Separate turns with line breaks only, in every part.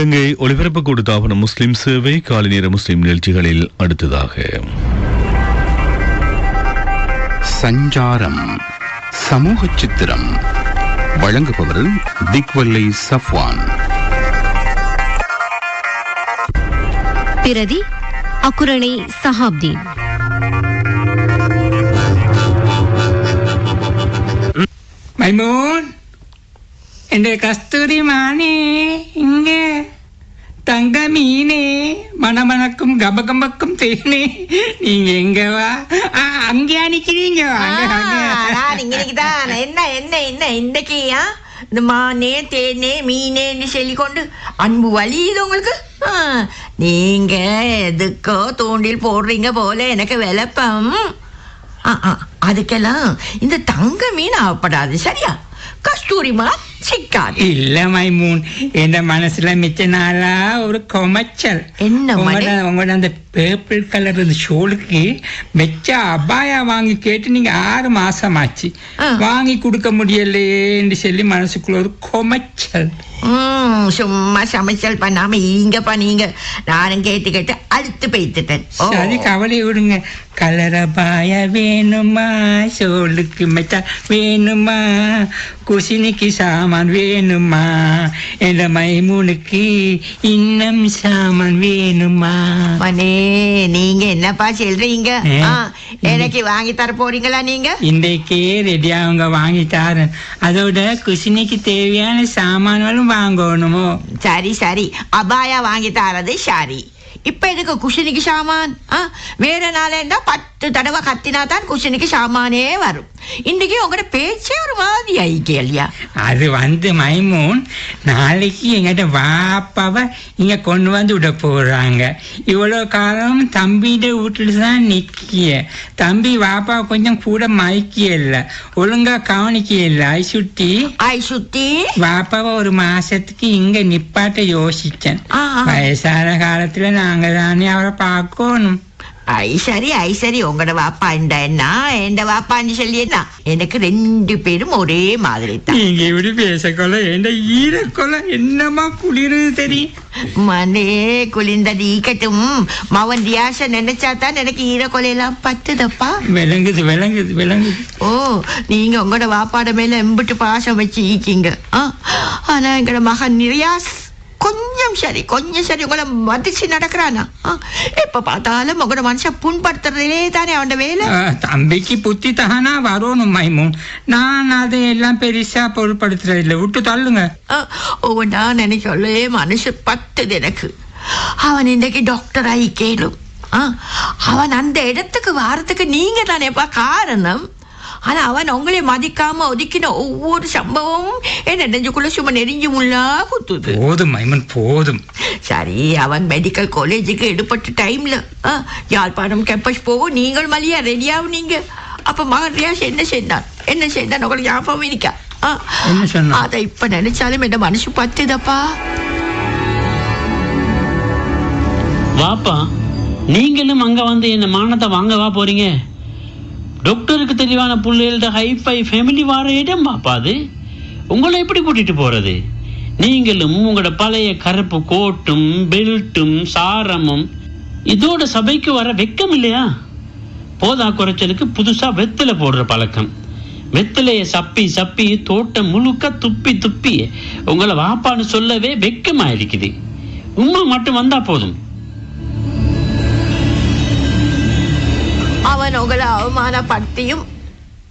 இலங்கை ஒளிபரப்பு கொடுத்தாவன முஸ்லிம் சேவை காலை நேர முஸ்லிம் நிகழ்ச்சிகளில் அடுத்ததாக.
சஞ்சாரம் சமூக சித்திரம் வழங்குபவர் திக்வல்லை சஃப்வான்.
பிரதி அக்குரணை சஹாப்தீன்.
மைமூன்! എൻ്റെ കസ്തൂരി മാനേ ഇങ്ങ தங்க மீனே மணமணக்கும் கபகம்பக்கும் தேனே நீங்க எங்க வா ஆ, அங்கேயா நிக்கிறீங்க அங்க, அங்க.
நான் இன்னைக்கு தான் என்ன என்ன என்ன இன்னைக்கு ஆ? இந்த மானே தேனே மீனேன்னு சொல்லி கொண்டு அன்பு வலியுது உங்களுக்கு ஆ, நீங்க எதுக்கோ தூண்டில் போடுறீங்க போல எனக்கு விளப்பம் ஆ, ஆ, அதுக்கெல்லாம் இந்த தங்க மீன் ஆகப்படாது சரியா கஸ்தூரிமா சிக்காது.
இல்ல மைமூன். என் மனசுல மிச்ச நாளா ஒரு கொமச்சல்.
என்ன?
உங்களோட அந்த பேர்பிள் கலர் ஷோலுக்கு மெச்ச அபாயா வாங்கி கேட்டு நீங்க ஆறு மாசம் ஆச்சு. வாங்கி கொடுக்க முடியலையேன்னு சொல்லி மனசுக்குள்ள ஒரு கொமச்சல்.
சும்மா சமைச்சல் பண்ணாம ஈங்கப்பா நீங்க நானும் கேட்டு கேட்டு அழுத்து பெய்த்துட்டேன்.
சரி கவலை விடுங்க. கலரபாய வேணுமா? சோளுக்கு மெச்சா வேணுமா? குசினிக்கு சாமான் வேணுமா? என்ற மைமூனுக்கு இன்னும் சாமான் வேணுமா?
மனே நீங்க என்னப்பா சொல்றீங்க? எனக்கு வாங்கி தர போறீங்களா நீங்க?
இன்றைக்கே ரெடி அவங்க வாங்கி தாரேன். அதோட குசினிக்கு தேவையான சாமான்களும் வாங்கணுமோ?
சரி சரி. அபாயா வாங்கி தரது சரி இப்ப எதுக்கு குஷினிக்கு சாமான்? வேற நாளேண்டா பத்து தடவை கத்தினா தான் குஷினிக்கு சாமானே வரும் இன்னைக்கு உங்களோட பேச்சே ஒரு மாதிரி ஆயிக்கே இல்லையா
அது வந்து மைமூன் நாளைக்கு எங்கிட்ட வாப்பாவை இங்க கொண்டு வந்து விட போறாங்க இவ்வளோ காலம் தம்பிகிட்ட வீட்டுல தான் நிக்கிய தம்பி வாப்பா கொஞ்சம் கூட மயக்கிய இல்ல ஒழுங்கா கவனிக்க இல்ல ஐ சுட்டி
ஐ சுத்தி
வாப்பாவை ஒரு மாசத்துக்கு இங்க நிப்பாட்ட யோசிச்சேன். வயசான காலத்துல நாங்க தானே அவரை பார்க்கணும்
ஐ சரி ஐ சரி உங்களோட வாப்பா இந்த என்ன எந்த வாப்பான்னு சொல்லி என்ன எனக்கு ரெண்டு பேரும் ஒரே மாதிரி தான்
நீங்க இப்படி பேசக்கொள்ள எந்த ஈரக்கொலை என்னமா குளிருது தெரியும்
மனே குளிர்ந்தது ஈக்கட்டும் மவன் தியாச நினைச்சா தான் எனக்கு ஈரக்கொலையெல்லாம் பத்துதப்பா
விளங்குது விளங்குது விளங்குது
ஓ நீங்க உங்களோட வாப்பாட மேல எம்பிட்டு பாசம் வச்சு ஈக்கீங்க ஆனா எங்களோட மகன் நிரியாஸ் கொஞ்சம் சரி கொஞ்சம் சரி. உங்களை மதிச்சு நடக்கிறானா? எப்ப பார்த்தாலும் உங்களோட மனுஷன் புண்படுத்துறதுலே தானே அவன் வேலை?
தம்பிக்கு புத்தி தகனா வரணும் மைமூன். நான் அதை எல்லாம் பெருசா பொருட்படுத்துறது இல்லை விட்டு தள்ளுங்க.
ஒவ்வொன்றா நினைக்கலே மனுஷ பத்துது எனக்கு. அவன் இன்னைக்கு டாக்டர் ஆகி கேளும் அவன் அந்த இடத்துக்கு வாரத்துக்கு நீங்க தானேப்பா காரணம்? ஆனா அவன் உங்களை மதிக்காம ஒதுக்கின ஒவ்வொரு சம்பவமும் என் நெஞ்சுக்குள்ள சும்மா நெறிஞ்சு முள்ளா குத்துது.
போதும் மைமன் போதும்.
சரி அவன் மெடிக்கல் காலேஜுக்கு எடுப்பட்ட டைம்ல ஆ, யாழ்ப்பாணம் கேம்பஸ் போகும் நீங்கள் மலியா ரெடியாகும் நீங்க? அப்ப மகன் ரியாஸ் என்ன செய்தான்? என்ன செய்தான்? உங்களுக்கு ஞாபகம் இருக்கா? அதை இப்ப நினைச்சாலும் என்ன மனசு பத்துதப்பா?
வாப்பா நீங்களும் அங்க வந்து என்ன மானத்தை வாங்கவா போறீங்க? டாக்டருக்கு தெளிவான பிள்ளைகளோட ஹைஃபை ஃபேமிலி வார இடம் பாப்பா அது உங்களை எப்படி கூட்டிட்டு போறது? நீங்களும் உங்களோட பழைய கருப்பு கோட்டும் பெல்ட்டும் சாரமும் இதோட சபைக்கு வர வெக்கம் இல்லையா? போதா குறைச்சலுக்கு புதுசா வெத்தலை போடுற பழக்கம். வெத்தலையை சப்பி சப்பி தோட்டம் முழுக்க துப்பி துப்பி. உங்களை வாப்பான்னு சொல்லவே வெக்கமாக இருக்குது உண்மை மட்டும் வந்தா போதும்.
அவன் உங்களை அவமானப்படுத்தியும்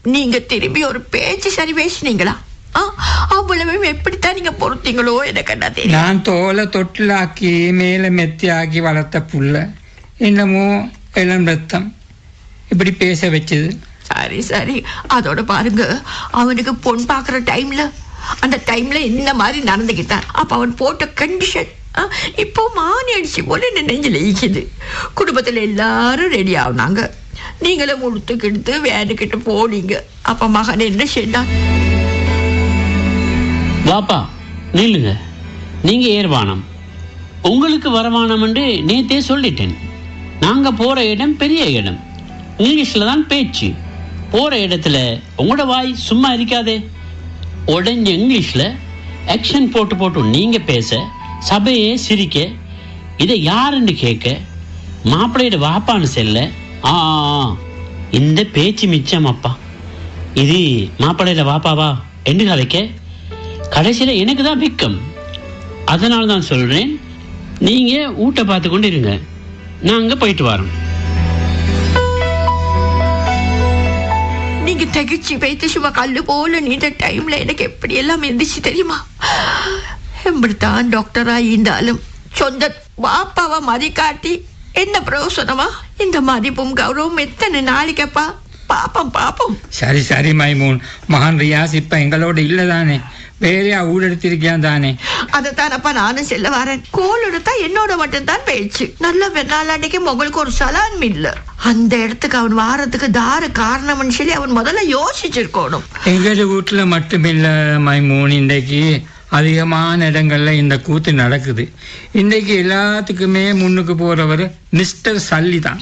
நீங்க திரும்பி ஒரு பேச்சு சரி பேசினீங்களா? ஆ, அவ்வளவு எப்படித்தான் நீங்க பொறுத்தீங்களோ எனக்கு என்ன தெரியும்.
நான் தோலை தொட்டிலாக்கி மேல மெத்தியாக்கி வளர்த்த புள்ள. என்னமோ இளம் ரத்தம். இப்படி பேச வச்சது.
சரி சரி. அதோட பாருங்க. அவனுக்கு பொன் பார்க்குற டைம்ல அந்த டைம்ல இந்த மாதிரி நடந்துக்கிட்டான் அப்ப அவன் போட்ட கண்டிஷன் இப்போ மானி அடிச்சு போல நெஞ்சில் ஈக்குது குடும்பத்துல எல்லாரும் ரெடி ஆகுனாங்க. நீங்களும் உடுத்துக்கிட்டு கிட்ட போனீங்க. அப்ப மகன் என்ன செய்தான்?
வாப்பா நில்லுங்க. நீங்க ஏர்வானம் உங்களுக்கு வரவானம் என்று நேத்தே சொல்லிட்டேன். நாங்க போற இடம் பெரிய இடம். இங்கிலீஷ்ல தான் பேச்சு. போற இடத்துல உங்களோட வாய் சும்மா இருக்காதே. உடஞ்ச இங்கிலீஷ்ல ஆக்ஷன் போட்டு போட்டு நீங்க பேச சபையே சிரிக்க இதை யாருன்னு கேட்க மாப்பிள்ளையோட வாப்பான்னு செல்ல ஆ இந்த பேச்சு மிச்சம் அப்பா. இது மாப்பிள்ளையோட வாப்பாவா? என்று கதைக்க கடைசியில் எனக்கு தான் பிக்கம். அதனால தான் சொல்கிறேன் நீங்கள் ஊட்ட பார்த்து கொண்டு இருங்க. நாங்கள் போயிட்டு வரோம்
நீங்க தகிச்சு வைத்து சும்மா கல்லு போல நீண்ட டைம்ல எனக்கு எப்படி எல்லாம் இருந்துச்சு தெரியுமா? எப்படித்தான் டாக்டரா இருந்தாலும் சொந்த பாப்பாவை மதிக்காட்டி என்ன பிரயோசனமா இந்த மதிப்பும் கௌரவம் எத்தனை நாளைக்கப்பா? பாப்பம் பாப்பம்.
சரி சரி மைமூன். மகான் ரியாஸ் இப்ப எங்களோட இல்லதானே? தானே வேறையா ஊடெடுத்திருக்கியான் தானே?
அதைத்தானப்பா நானும் செல்ல வரேன். கோல் எடுத்தா என்னோட மட்டும்தான் பேச்சு. நல்ல பெருநாளாண்டிக்கு உங்களுக்கு ஒரு சலான் இல்ல அந்த இடத்துக்கு அவன் வாரத்துக்கு தார காரணம்னு சொல்லி அவன் முதல்ல யோசிச்சிருக்கணும்.
எங்களோட வீட்டுல மட்டுமில்ல மைமூன். இன்றைக்கு அதிகமான இடங்கள்ல இந்த கூத்து நடக்குது. இன்றைக்கு எல்லாத்துக்குமே முன்னுக்கு போறவர் மிஸ்டர் சல்லி தான்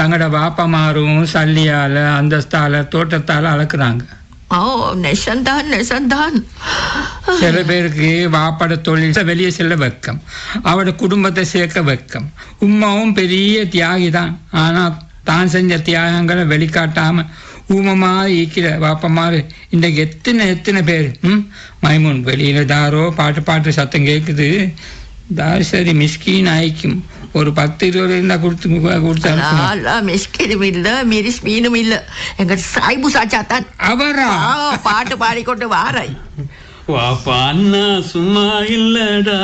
தங்களோட பாப்பமாரும் சல்லியால அந்தஸ்தால தோட்டத்தால அளக்குறாங்க.
நெசந்தான் நெசந்தான்.
சில பேருக்கு வாப்பட தொழில் வெளியே செல்ல வெக்கம். அவட குடும்பத்தை சேர்க்க வெக்கம். உமாவும் பெரிய தியாகி தான் ஆனா தான் செஞ்ச தியாகங்களை வெளிக்காட்டாம ஊமமா ஈக்கிற வாப்பமாரு இன்றைக்கு எத்தனை எத்தனை பேர் ம்? மைமூன் வெளியில தாரோ பாட்டு பாட்டு சத்தம் கேட்குது தார் சரி மிஸ்கின் ஆயிக்கும். ஒரு பத்து இருபது இருந்தா கொடுத்து கொடுத்து
மிஸ்கினும் இல்ல மிரிஸ் மீனும் இல்ல. எங்க சாய்பு சாச்சாத்தான்.
அவரா?
பாட்டு பாடிக்கொண்டு வாராய்.
வாப்பா அண்ணா சும்மா இல்லடா.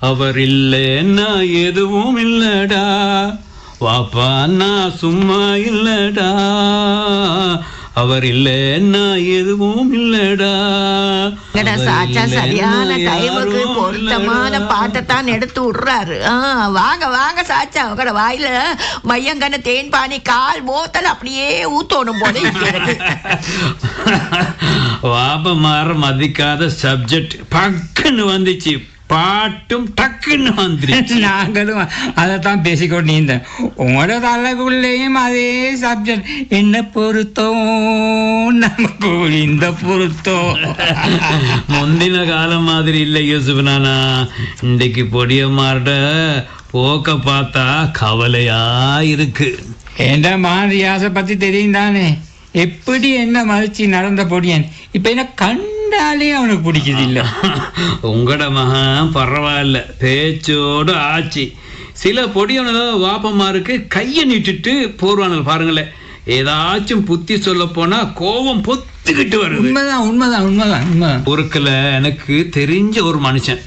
அவர் இல்லைன்னா எதுவும் இல்லடா. வாப்பா அண்ணா சும்மா இல்லடா. அவர் இல்லைன்னா எதுவும் இல்லடா.
எங்கட சாச்சா சரியான டைமுக்கு பொருத்தமான. பாட்டைத்தான் எடுத்து விடுறாரு வாங்க வாங்க சாச்சா உங்களோட வாயில மையங்கன தேன் பானி கால் போத்தல் அப்படியே ஊத்தோணும் போல.
வாபமார மதிக்காத சப்ஜெக்ட் பக்குன்னு வந்துச்சு பாட்டும் டக்குன்னு வந்துருச்சு.
நாங்களும் அதைத்தான் பேசிக்கொண்டு இருந்தேன். உங்களோட தலைக்குள்ளேயும் அதே சப்ஜெக்ட் என்ன பொருத்தம் நமக்கு இந்த பொருத்தம்
முந்தின காலம் மாதிரி இல்லை யூசுப் நானா. இன்றைக்கு பொடியம்மார்ட போக்க பார்த்தா கவலையா இருக்கு.
என்ற மாரியாசை பத்தி தெரியும் தானே எப்படி என்ன மதிச்சு நடந்த பொடியன்? இப்ப என்ன கண்டாலே அவனுக்கு பிடிக்குது இல்ல
உங்களோட மகன் பரவாயில்ல. பேச்சோடு ஆச்சு. சில பொடியவன வாப்பமாருக்கு கையை நீட்டுட்டு போர்வானல் பாருங்களேன். ஏதாச்சும் புத்தி சொல்ல போனா கோபம் பொத்துக்கிட்டு வருது.
உண்மைதான் உண்மைதான் உண்மைதான் உண்மைதான்.
ஊருக்குள்ள எனக்கு தெரிஞ்ச ஒரு மனுஷன்.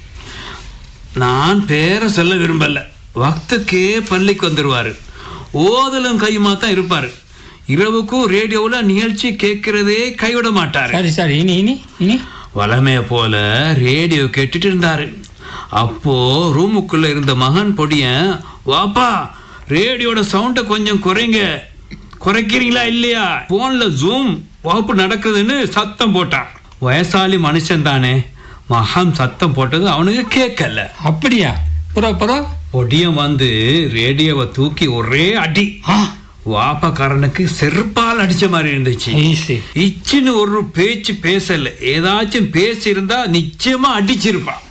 நான் பேரை சொல்ல விரும்பல. வக்துக்கே பள்ளிக்கு வந்துருவாரு. ஓதலும் கையுமா தான் இருப்பாரு. இரவுக்கும் ரேடியோவுல நிகழ்ச்சி கேட்கிறதே கைவிட மாட்டாரு
சரி சரி இனி இனி இனி.
வளமைய போல ரேடியோ கேட்டுட்டு இருந்தாரு. அப்போ ரூமுக்குள்ள இருந்த மகன் பொடியன் வாப்பா ரேடியோட சவுண்ட கொஞ்சம் குறைங்க. குறைக்கிறீங்களா இல்லையா? போன்ல ஜூம் வகுப்பு நடக்குதுன்னு சத்தம் போட்டான். வயசாலி மனுஷன் தானே. மகன் சத்தம் போட்டது அவனுக்கு கேட்கல.
அப்படியா? புறோ புறோ.
பொடியன் வந்து ரேடியோவை தூக்கி ஒரே அடி.
ஆ.
வாப்பக்காரனுக்கு செருப்பால் அடிச்ச மாதிரி இருந்துச்சு. இச்சின்னு ஒரு பேச்சு பேசல. ஏதாச்சும் பேசியிருந்தா நிச்சயமா அடிச்சிருப்பான்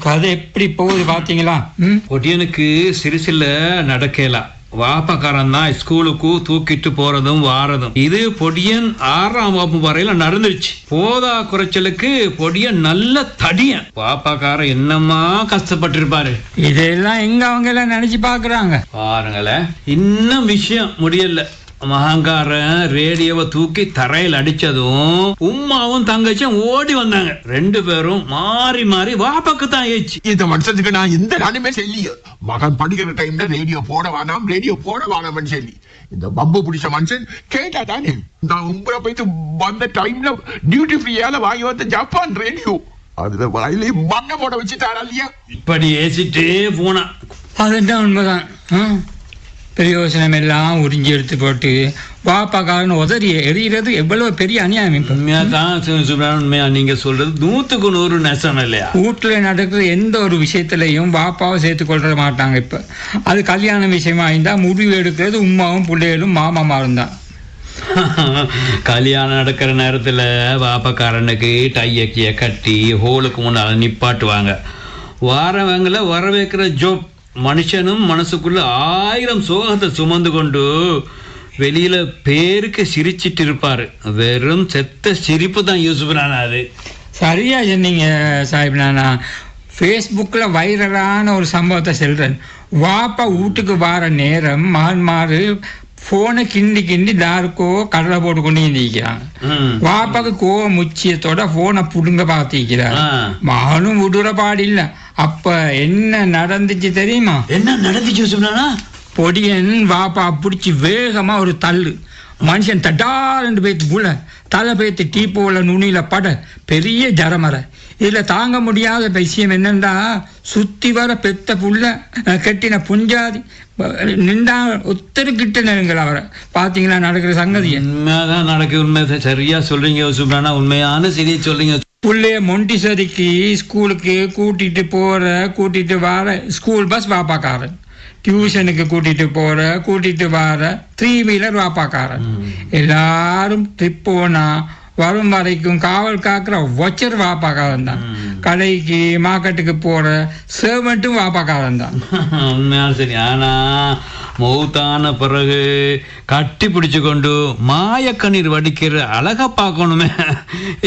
கதை எப்படி போகுது பாத்தீங்களா? ம்?
பொடியனுக்கு சிறுசில்ல நடக்கலாம் வாப்பக்காரன் தான் ஸ்கூலுக்கு தூக்கிட்டு போறதும் வாரதும். இது பொடியன் ஆறாம் வகுப்பு வரையில நடந்துருச்சு. போதா குறைச்சலுக்கு பொடியன் நல்ல தடியன். வாப்பாக்காரன் என்னமா கஷ்டப்பட்டிருப்பாரு?
இதெல்லாம் எங்க அவங்க எல்லாம் நினைச்சு பாக்குறாங்க?
பாருங்களேன் இன்னும் விஷயம் முடியல. மகாங்காரன் ரேடியோவை தூக்கி தரையில் அடிச்சதும் உம்மாவும் தங்கச்சியும் ஓடி வந்தாங்க. ரெண்டு பேரும் மாறி மாறி வாப்பாக்கு தான் ஏச்சு
இந்த மனுஷனுக்கு நான் எந்த நாளுமே சொல்லியோ. மகன் படிக்கிற டைம்ல ரேடியோ போட வேணாம் ரேடியோ போட வேணாம்னு சொல்லி. இந்த பம்பு பிடிச்ச மனுஷன் கேட்டா தானே நான் உங்களை போயிட்டு வந்த டைம்ல டியூட்டி ஃப்ரீயால வாங்கி வந்த ஜப்பான் ரேடியோ அதுல வாயிலே மண்ணை போட வச்சுட்டாரா இல்லையா?
இப்படி ஏசிட்டே போனான்
அதுதான் உண்மைதான். ஆ. பிரயோசனம் எல்லாம் உறிஞ்சி எடுத்து போட்டு வாப்பாக்காரன் உதறி எறிகிறது எவ்வளவு பெரிய அநியாயம்
உண்மையா? நீங்க சொல்றது நூத்துக்கு நூறு நெசம் இல்லையா?
வீட்டுல நடக்கிற எந்த ஒரு விஷயத்திலையும் பாப்பாவை சேர்த்து கொள்ள மாட்டாங்க இப்ப. அது கல்யாண விஷயமா இருந்தா முடிவு எடுக்கிறது உமாவும் பிள்ளைகளும் மாமாமாரும் தான்.
கல்யாணம் நடக்கிற நேரத்தில் வாப்பக்காரனுக்கு டையக்கிய கட்டி ஹோலுக்கு முன்னால் நிப்பாட்டுவாங்க. வாரவங்களை வரவேற்கிற ஜோப் மனுஷனும் மனசுக்குள்ள ஆயிரம் சோகத்தை சுமந்து கொண்டு வெளியில பேருக்கு சிரிச்சிட்டு இருப்பாரு. வெறும் செத்த சிரிப்பு தான் யூஸ் பண்ணானா அது.
சரியா சொன்னீங்க சாஹிப் நானா. ஃபேஸ்புக்கில் வைரலான ஒரு சம்பவத்தை சொல்கிறேன் வாப்பா வீட்டுக்கு வர நேரம் மகன்மாரு ஃபோனை கிண்டி கிண்டி தாருக்கோ கடலை போட்டு கொண்டு இருந்திருக்கிறாங்க
ம்.
வாப்பாக்கு கோவம் முச்சியத்தோட ஃபோனை புடுங்க பார்த்திருக்கிறார்
ஆ.
மகனும் விடுற பாடில்ல அப்ப என்ன நடந்துச்சு தெரியுமா?
என்ன நடந்துச்சு சொன்னானா
பொடியன் வாப்பா பிடிச்சி வேகமா ஒரு தள்ளு. மனுஷன் தட்டாண்டு போய்த்து புல தலை பேத்து டீப்போல நுனியில பட பெரிய ஜரமர. இதுல தாங்க முடியாத விஷயம் என்னண்டா சுத்தி வர பெத்த புள்ள கெட்டின புஞ்சாதி நின்றா ஒத்தருக்கிட்ட நெருங்கல அவரை. பாத்தீங்களா நடக்கிற சங்கதியை?
உண்மைதான் நடக்கு உண்மை சரியா சொல்றீங்க சுப்ரானா உண்மையான செய்தியை சொல்றீங்க
புள்ளைய மொண்டிசரிக்கு ஸ்கூலுக்கு கூட்டிட்டு போற கூட்டிட்டு வர ஸ்கூல் பஸ் வாப்பாக்காரன். டியூஷனுக்கு கூட்டிட்டு போற கூட்டிட்டு வர த்ரீ வீலர் வாப்பாக்காரன். எல்லாரும் ட்ரிப் போனா வரும் வரைக்கும் காவல் காக்குற ஒச்சர் வாப்பாக்காரன் தான் கடைக்கு மார்க்கெட்டுக்கு போற சர்வெண்ட்டும் வாப்பாக்காரன் தான்
உண்மையான சரி. ஆனா மௌத்தான பிறகு கட்டி பிடிச்சு கொண்டு மாயக்கண்ணீர் வடிக்கிற அழகா பார்க்கணுமே.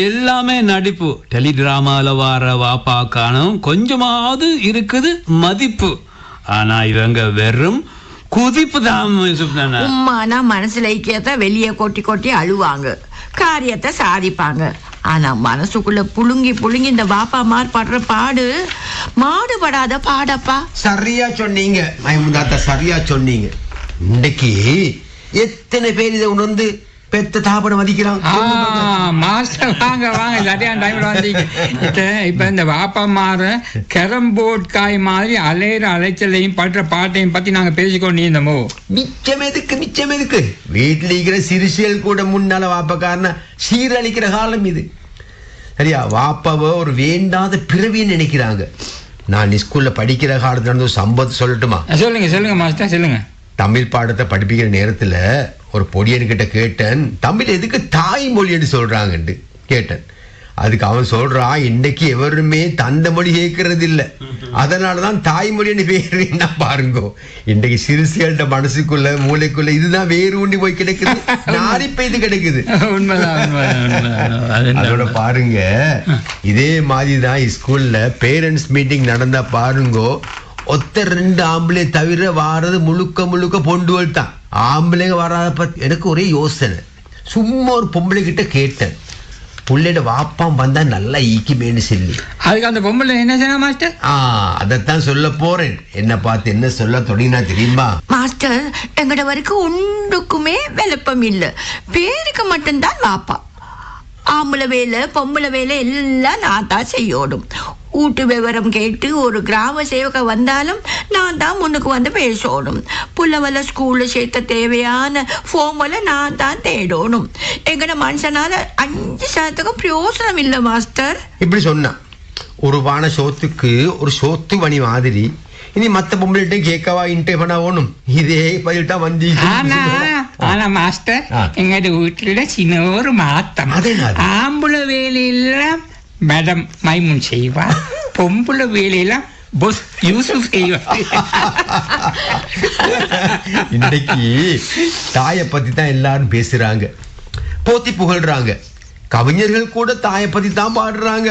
எல்லாமே நடிப்பு. டெலிடிராமால வர வாப்பாக்கானும் கொஞ்சமாவது இருக்குது மதிப்பு. ஆனா இவங்க வெறும் குதிப்பு தான் சுப்னா
உம்மானா மனசுல ஐக்கியத்தை வெளியே கொட்டி கொட்டி அழுவாங்க. காரியத்தை சாதிப்பாங்க. ஆனா மனசுக்குள்ள புழுங்கி புழுங்கி இந்த பாப்பா மார் படுற பாடு மாடுபடாத பாடப்பா.
சரியா சொன்னீங்க. மைமுதாத்தா சரியா சொன்னீங்க. இன்னைக்கு எத்தனை பேர் இதை உணர்ந்து பெத்த தாபனம் மதிக்கிறான்
ஆ, மாஸ்டர் வாங்க வாங்க சரியான டைம்ல வந்தீங்க. இப்ப இந்த வாப்பா மாற கேரம் போர்ட் காய் மாதிரி அலையிற அலைச்சலையும் படுற பாட்டையும் பத்தி நாங்க பேசிக்கொண்டு இருந்தோமோ?
மிச்சம் எதுக்கு மிச்சம் எதுக்கு? வீட்டுல இருக்கிற சிறுசியல் கூட முன்னால வாப்பக்காரன சீரழிக்கிற காலம் இது. சரியா? வாப்பாவை ஒரு வேண்டாத பிறவின்னு நினைக்கிறாங்க. நான் ஸ்கூல்ல படிக்கிற காலத்துல நடந்த ஒரு சம்பவத்தை சொல்லட்டுமா?
சொல்லுங்க சொல்லுங்க மாஸ்டர் சொல்லுங்க.
தமிழ் பாடத்தை படிப்பிக்கிற நேரத்துல ஒரு பொடியன்கிட்ட கேட்டேன் தமிழ் எதுக்கு தாய்மொழின்னு சொல்றாங்கன்ட்டு கேட்டேன். அதுக்கு அவன் சொல்றான் இன்னைக்கு எவருமே தந்த மொழி கேட்கறது இல்ல அதனாலதான் தாய்மொழின்னு பேர் என்ன பாருங்க. இன்னைக்கு சிறுசிகள்கிட்ட மனசுக்குள்ள மூளைக்குள்ள இதுதான் வேறு ஊண்டி போய் கிடைக்குது. நாரி பெய்து கிடைக்குது. அதோட பாருங்க இதே மாதிரி தான் ஸ்கூல்ல பேரண்ட்ஸ் மீட்டிங் நடந்தா பாருங்க. ஒத்த ரெண்டு ஆம்பளை தவிர வாரது முழுக்க முழுக்க பொண்டுவல் தான் ஆம்பளைங்க வராத பத்தி எனக்கு ஒரே யோசனை. சும்மா ஒரு பொம்பளை கிட்ட கேட்டேன். புள்ளையோட வாப்பாம் வந்தா நல்லா ஈக்குமேன்னு சொல்லி.
அதுக்கு அந்த பொம்பளை என்ன சொன்னா மாஸ்டர்?
ஆ அதைத்தான் சொல்ல போறேன். என்ன பார்த்து என்ன சொல்ல தொடங்கினா தெரியுமா?
மாஸ்டர் எங்கட வரைக்கும் ஒன்றுக்குமே விளப்பம் இல்லை. பேருக்கு மட்டும்தான் வாப்பா. ஆம்பளை வேலை பொம்பளை வேலை எல்லாம் நான் தான் செய்யணும். வீட்டு விவரம் கேட்டு ஒரு கிராம சேவக வந்தாலும் நான் தான் முன்னுக்கு வந்து பேசணும். புள்ளவல ஸ்கூல்ல சேர்த்த தேவையான ஃபோமலை நான் தான் தேடணும். எங்கட மனுஷனால அஞ்சு சதத்துக்கும் பிரயோசனம் இல்லை மாஸ்டர்
இப்படி சொன்னான் ஒரு வான சோத்துக்கு ஒரு சோத்து மணி மாதிரி இனி மத்த பொம்பளைகிட்ட கேட்கவா இன்டே பண்ண ஓணும்? இதே பதில்ட்டா வந்து
ஆனா ஆனா மாஸ்டர்
ஆ.
எங்கட வீட்டுல சின்ன ஒரு மாத்தம்.
அது என்னது?
ஆம்பளை வேலையில மேடம் மைமுன் செய்வா. பொம்பளை வேலையெல்லாம் பொஸ் யூசுப் செய்வா
இன்னைக்கு தாயை பத்தி தான் எல்லாரும் பேசுறாங்க. போத்தி புகழ்றாங்க. கவிஞர்கள் கூட தாயை பத்தி தான் பாடுறாங்க.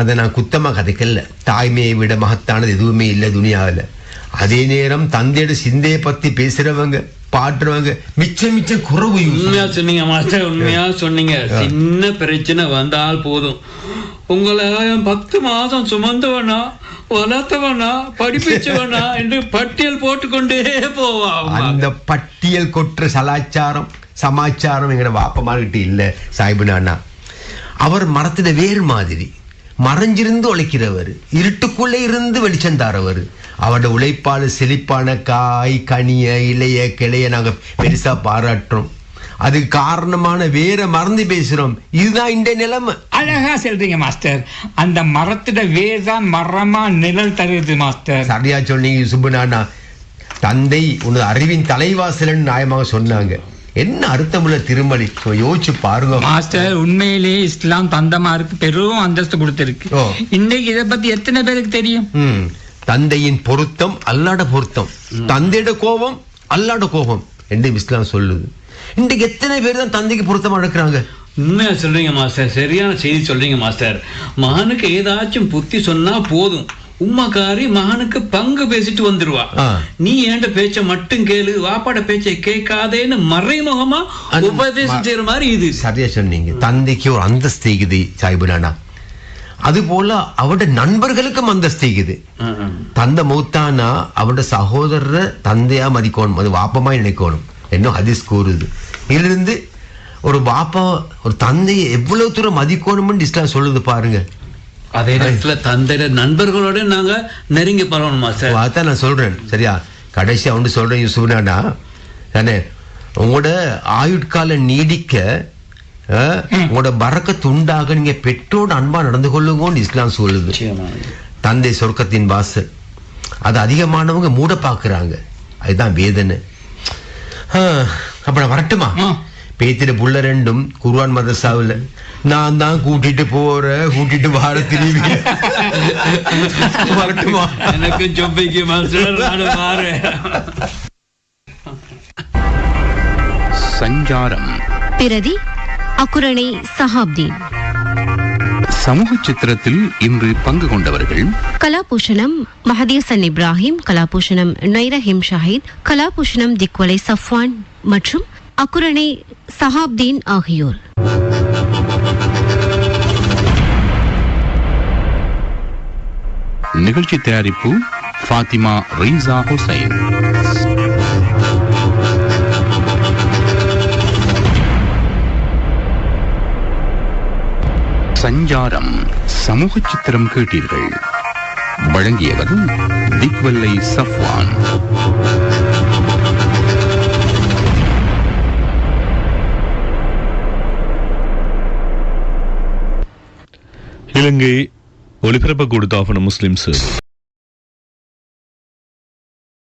அதை நான் குத்தமாக கதைக்கல தாய்மையை விட மகத்தானது எதுவுமே இல்லை துணியாவில் அதே நேரம் தந்தையோட சிந்தையை பத்தி பேசுறவங்க பாடுறவங்க மிச்சம் மிச்சம் குறவு.
உண்மையா சொன்னீங்க மாஸ்டர் உண்மையா சொன்னீங்க. சின்ன பிரச்சனை வந்தால் போதும். உங்களை பத்து மாதம் சுமந்தவனா வளர்த்தவனா படிப்பிச்சவனா என்று பட்டியல் போட்டுக்கொண்டே போவா
அந்த பட்டியல் கொற்ற சலாச்சாரம் சமாச்சாரம் எங்கட வாப்பமார்கிட்ட இல்ல சாய்பு நானா அவர் மரத்தின வேறு மாதிரி மறைஞ்சிருந்து உழைக்கிறவர் இருட்டுக்குள்ளே இருந்து வெளிச்சம் தாரவர். அவரோட உழைப்பால செழிப்பான காய் கனிய இலைய கிளைய நாங்க பெருசா பாராட்டுறோம். அதுக்கு காரணமான வேற மறந்து பேசுறோம். இதுதான் இந்த நிலைமை.
அழகா சொல்றீங்க மாஸ்டர். அந்த மரத்துல வேர் தான் மரமா நிழல் தருது மாஸ்டர்.
சரியா சொன்னீங்க சுப்புநானா தந்தை உனது அறிவின் தலைவாசலன் நியாயமாக சொன்னாங்க. என்ன அர்த்தமுள்ள திருமணி? யோசிச்சு பாருங்க.
மாஸ்டர் உண்மையிலேயே இஸ்லாம் தந்தமாருக்கு பெரும் அந்தஸ்து கொடுத்திருக்கு. இன்னைக்கு இதை பத்தி எத்தனை பேருக்கு தெரியும்.
தந்தையின் பொருத்தம் அல்லாட பொருத்தம். தந்தையோட கோபம் அல்லாட கோபம். என்று இஸ்லாம் சொல்லுது. இன்றைக்கு எத்தனை பேர் தான் தந்தைக்கு பொருத்தமா நடக்கிறாங்க?
உண்மையா சொல்றீங்க மாஸ்டர். சரியான செய்தி சொல்றீங்க மாஸ்டர். மகனுக்கு ஏதாச்சும் புத்தி சொன்னா போதும். உம்மாக்காரி மகனுக்கு பங்கு பேசிட்டு வந்துருவா. நீ ஏண்ட பேச்ச மட்டும் கேளு வாப்பாட பேச்சை கேட்காதேன்னு மறைமுகமா உபதேசம் செய்யற மாதிரி இது.
சரியா சொன்னீங்க. தந்தைக்கு ஒரு அந்தஸ்து இருக்குது சாய்புனானா அது போல அவட நண்பர்களுக்கும் அந்தஸ்து இருக்குது. தந்தை மூத்தானா அவட சகோதரரை தந்தையா மதிக்கணும். அது வாப்பமா நினைக்கணும். இன்னும் ஹதீஸ் கூறுது. இதிலிருந்து ஒரு பாப்பா ஒரு தந்தையை எவ்வளவு தூரம் மதிக்கணும்னு இஸ்லாம் சொல்லுது பாருங்க.
அதே நேரத்துல தந்தைய நண்பர்களோட நாங்க நெருங்கி பழகணும் மாஸ்டர்
அதான் நான் சொல்றேன். சரியா? கடைசியா ஒன்று சொல்றேன் யூசுப்னாடா தானே? உங்களோட ஆயுட்காலம் நீடிக்க உங்களோட பறக்கத்து உண்டாக நீங்க பெற்றோட அன்பா நடந்து கொள்ளுங்கன்னு இஸ்லாம் சொல்லுது. தந்தை சொர்க்கத்தின் வாசல். அது அதிகமானவங்க மூட பாக்குறாங்க. அதுதான் வேதனை. அப்ப நான் வரட்டுமா. பேத்திட புள்ள ரெண்டும் குர்ஆன் மதரசாவில். நான் தான் கூட்டிட்டு போறேன் கூட்டிட்டு வார திரும்பி. வரட்டுமா?
எனக்கு ஜொப்பைக்கு
சஞ்சாரம்.
பிரதி அக்குரணை சஹாப்தீன்.
சமூக சித்திரத்தில் இன்று பங்கு கொண்டவர்கள்
கலாபூஷணம் மஹதீசன் இப்ராஹிம் கலாபூஷணம் நைரஹிம் ஷாஹித் கலாபூஷணம் திக்வலை சஃப்வான் மற்றும் அக்குரணை சஹாப்தீன் ஆகியோர்.
நிகழ்ச்சி தயாரிப்பு ஃபாத்திமா ரீசா ஹுசைன். சஞ்சாரம் சமூக சித்திரம் கேட்டீர்கள். வழங்கியவர் திக்வல்லை சஃப்வான்.
இலங்கை ஒலிபரப்பு தாபன முஸ்லிம் சேவை